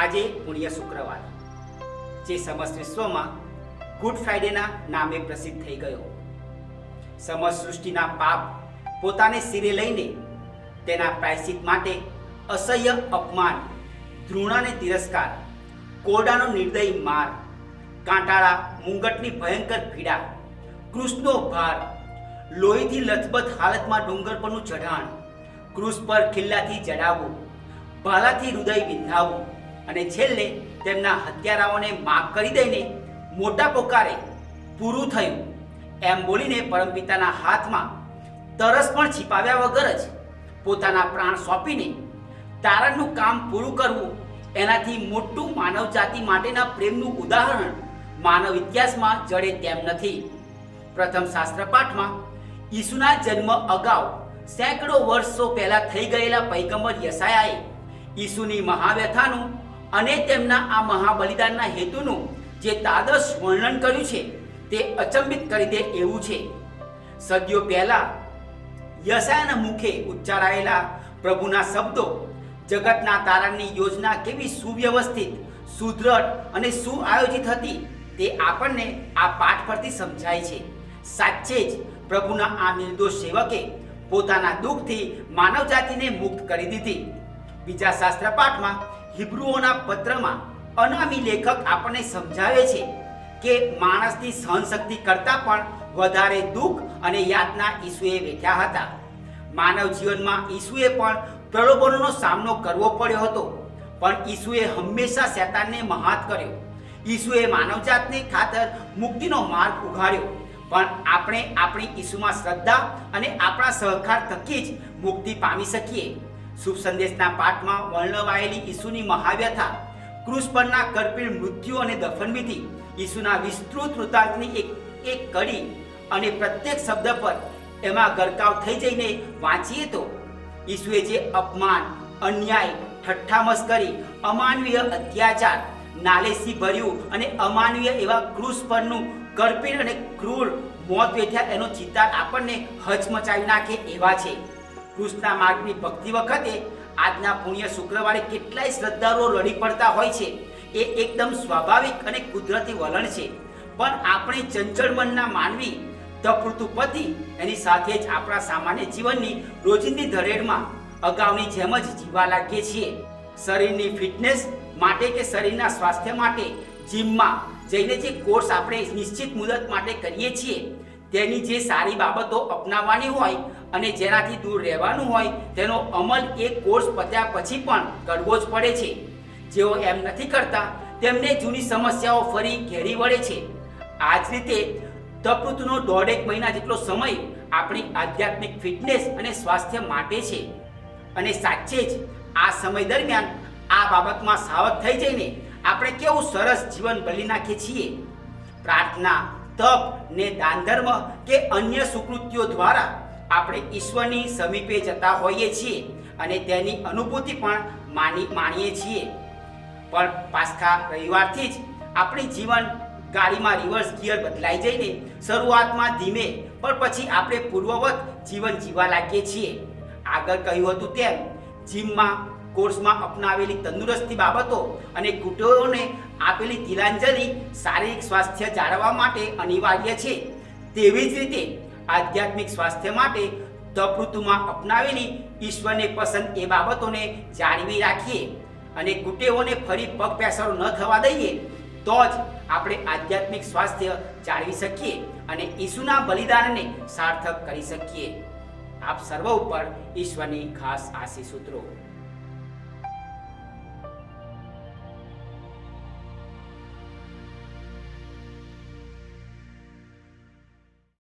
આજે પુણ્ય શુક્રવાર. જે સમસ્ત વિશ્વમાં ગુડ ફ્રાઇડેના નામે પ્રસિદ્ધ થઈ ગયો. સમસ્ત સૃષ્ટિના પાપ પોતાને સિરે લઈને તેના પ્રાયશ્ચિત માટે અસહ્ય અપમાન ધૃણાને તિરસ્કાર, કોરડાનો નિર્દયી માર, કાંટાળા, મુંગટની ભયંકર પીડા ક્રૂસનો ભાર, લોહીથી લથબથ હાલતમાં ડુંગર પરનું ચઢાણ, ક્રુસ પર ખિલ્લાથી જડાવવું ભાલાથી હૃદય વિંધાવવું અને છેલ્લે તેમના હત્યારાઓને માફ કરી દઈને મોટા પોકારે પૂરું થયું. એમ બોલીને પરમપિતાના હાથમાં તરસ પણ छिપાવ્યા વગર જ પોતાના પ્રાણ સોંપીને તારણનું કામ પૂરું કરવું એનાથી મોટું માનવ જાતિ માટેના પ્રેમનું ઉદાહરણ માનવ ઇતિહાસમાં જડે તેમ નથી. પ્રથમ શાસ્ત્ર પાઠમાં ઈસુના જન્મ અગાઉ સેંકડો વર્ષો પહેલા થઈ ગયેલા પૈગંબર યસાયાએ ઈસુની મહાવ્યથાનું અને તેમના આ મહાબલિદાનના હેતુનું જે તાદસ વર્ણન કર્યું છે, તે અચંબિત કરી દે એવું છે. સદીઓ પહેલા યશાના મુખે ઉચ્ચારાયેલા પ્રભુના શબ્દો જગતના તારણની યોજના કેવી સુવ્યવસ્થિત, સુદ્રઢ અને સુઆયોજિત હતી, તે આપણને આ પાઠ પરથી સમજાય છે. સાચે જ પ્રભુના આ નિર્દોષ સેવકે પોતાના દુઃખથી માનવ જાતિને મુક્ત કરી દીધી. બીજા શાસ્ત્ર પાઠમાં હિબ્રુઓના પત્રમાં અનામી લેખક આપણને સમજાવે છે કે માણસની સહનશક્તિ કરતાં પણ વધારે દુઃખ અને યાતના ઈસુએ વેઠ્યા હતા. માનવ જીવનમાં ઈસુએ પણ પ્રલોભનોનો સામનો કરવો પડ્યો હતો, પણ ઈસુએ હંમેશા શેતાનને મહાત કર્યો. ઈસુએ માનવજાતને ખાતર મુક્તિનો માર્ગ ઉઘાડ્યો, પણ આપણે આપણી ઈસુમાં શ્રદ્ધા અને આપણા સહકાર થકી જ મુક્તિ પામી શકીએ. શુભ સંદેશના પાઠમાં વર્ણવાયેલી ઈસુની મહાવ્યથા, ક્રુસ પરના કરપીણ મૃત્યુ અને દફનવિધિ ઈસુના વિસ્તૃત વૃત્તાંતની એક એક કડી અને પ્રત્યેક શબ્દ પર એમાં ગરકાવ થઈ જઈને વાંચીએ તો, ઈસુએ જે અપમાન, અન્યાય ઠઠ્ઠા મસ્કરી અમાનવીય અત્યાચાર નાલેસી ભર્યું અને અમાનવીય એવા ક્રુસ પરનું કરપીણ અને ક્રૂર મોત વેઠ્યા એનો ચિતાર આપણને હચમચાવી નાખે એવા છે. કૃષ્ણના માર્ગની ભક્તિ વખતે આજના પુણ્ય શુક્રવારે કેટલાય શ્રદ્ધાળુઓ રડી પડતા હોય છે. એ એકદમ સ્વાભાવિક અને કુદરતી વલણ છે. પણ આપણે ચંચળ મનના માનવી તપૃતુ પતિ એની સાથે જ આપણા સામાન્ય જીવનની રોજિંદી ધરેડમાં અગાઉની જેમ જ જીવા લાગીએ છીએ. શરીરની ફિટનેસ માટે કે શરીરના સ્વાસ્થ્ય માટે જીમમાં જઈને જે કોર્સ આપણે નિશ્ચિત મુદત માટે કરીએ છીએ તેની જે સારી બાબતો અપનાવવાની હોય અને જેનાથી દૂર રહેવાનું હોય, તેનો અમલ એ કોર્સ પત્યા પછી પણ કરવો જ પડે છે. જેઓ એમ નથી કરતા, તેમને જૂની સમસ્યાઓ ફરી ઘેરી વળે છે. આ જ રીતે તપૃતનો દોઢેક મહિના જેટલો સમય આપણી આધ્યાત્મિક ફિટનેસ અને સ્વાસ્થ્ય માટે છે. અને સાચે જ આ સમય દરમિયાન આ બાબતમાં સાવધ થઈ જઈને આપણે કેવું સરસ જીવન બદલી નાખીએ છીએ. પ્રાર્થના તપ ને દાન ધર્મ કે અન્ય સુકૃત્યો દ્વારા આપણે ઈશ્વરની સમીપે જતા હોઈએ છીએ અને તેની અનુભૂતિ પણ માની માણીએ છીએ. પણ પાછા રવિવારથી જ આપણી જીવન ગાડીમાં રિવર્સ ગિયર બદલાઈ જઈને શરૂઆતમાં ધીમે પણ પછી આપણે પૂર્વવત જીવન જીવવા લાગીએ છીએ. આગળ કહ્યું હતું તેમ, જીમમાં કોર્સમાં અપનાવેલી તંદુરસ્તી બાબતો અને કુટુંબોને આપેલી તિલાંજલિ શારીરિક સ્વાસ્થ્ય જાળવવા માટે અનિવાર્ય છે. તેવી જ રીતે આધ્યાત્મિક સ્વાસ્થ્ય માટે તપૃતુમાં અપનાવેલી ઈશ્વરને પસંદ એ બાબતોને જાળવી રાખીએ અને કુટેવોને ફરી પગ પેસારો ન થવા દઈએ તો જ આપણે આધ્યાત્મિક સ્વાસ્થ્ય જાળવી શકીએ અને ઈસુના બલિદાનને સાર્થક કરી શકીએ. આપ સર્વ ઉપર ઈશ્વરની ખાસ આશીષ સૂત્રો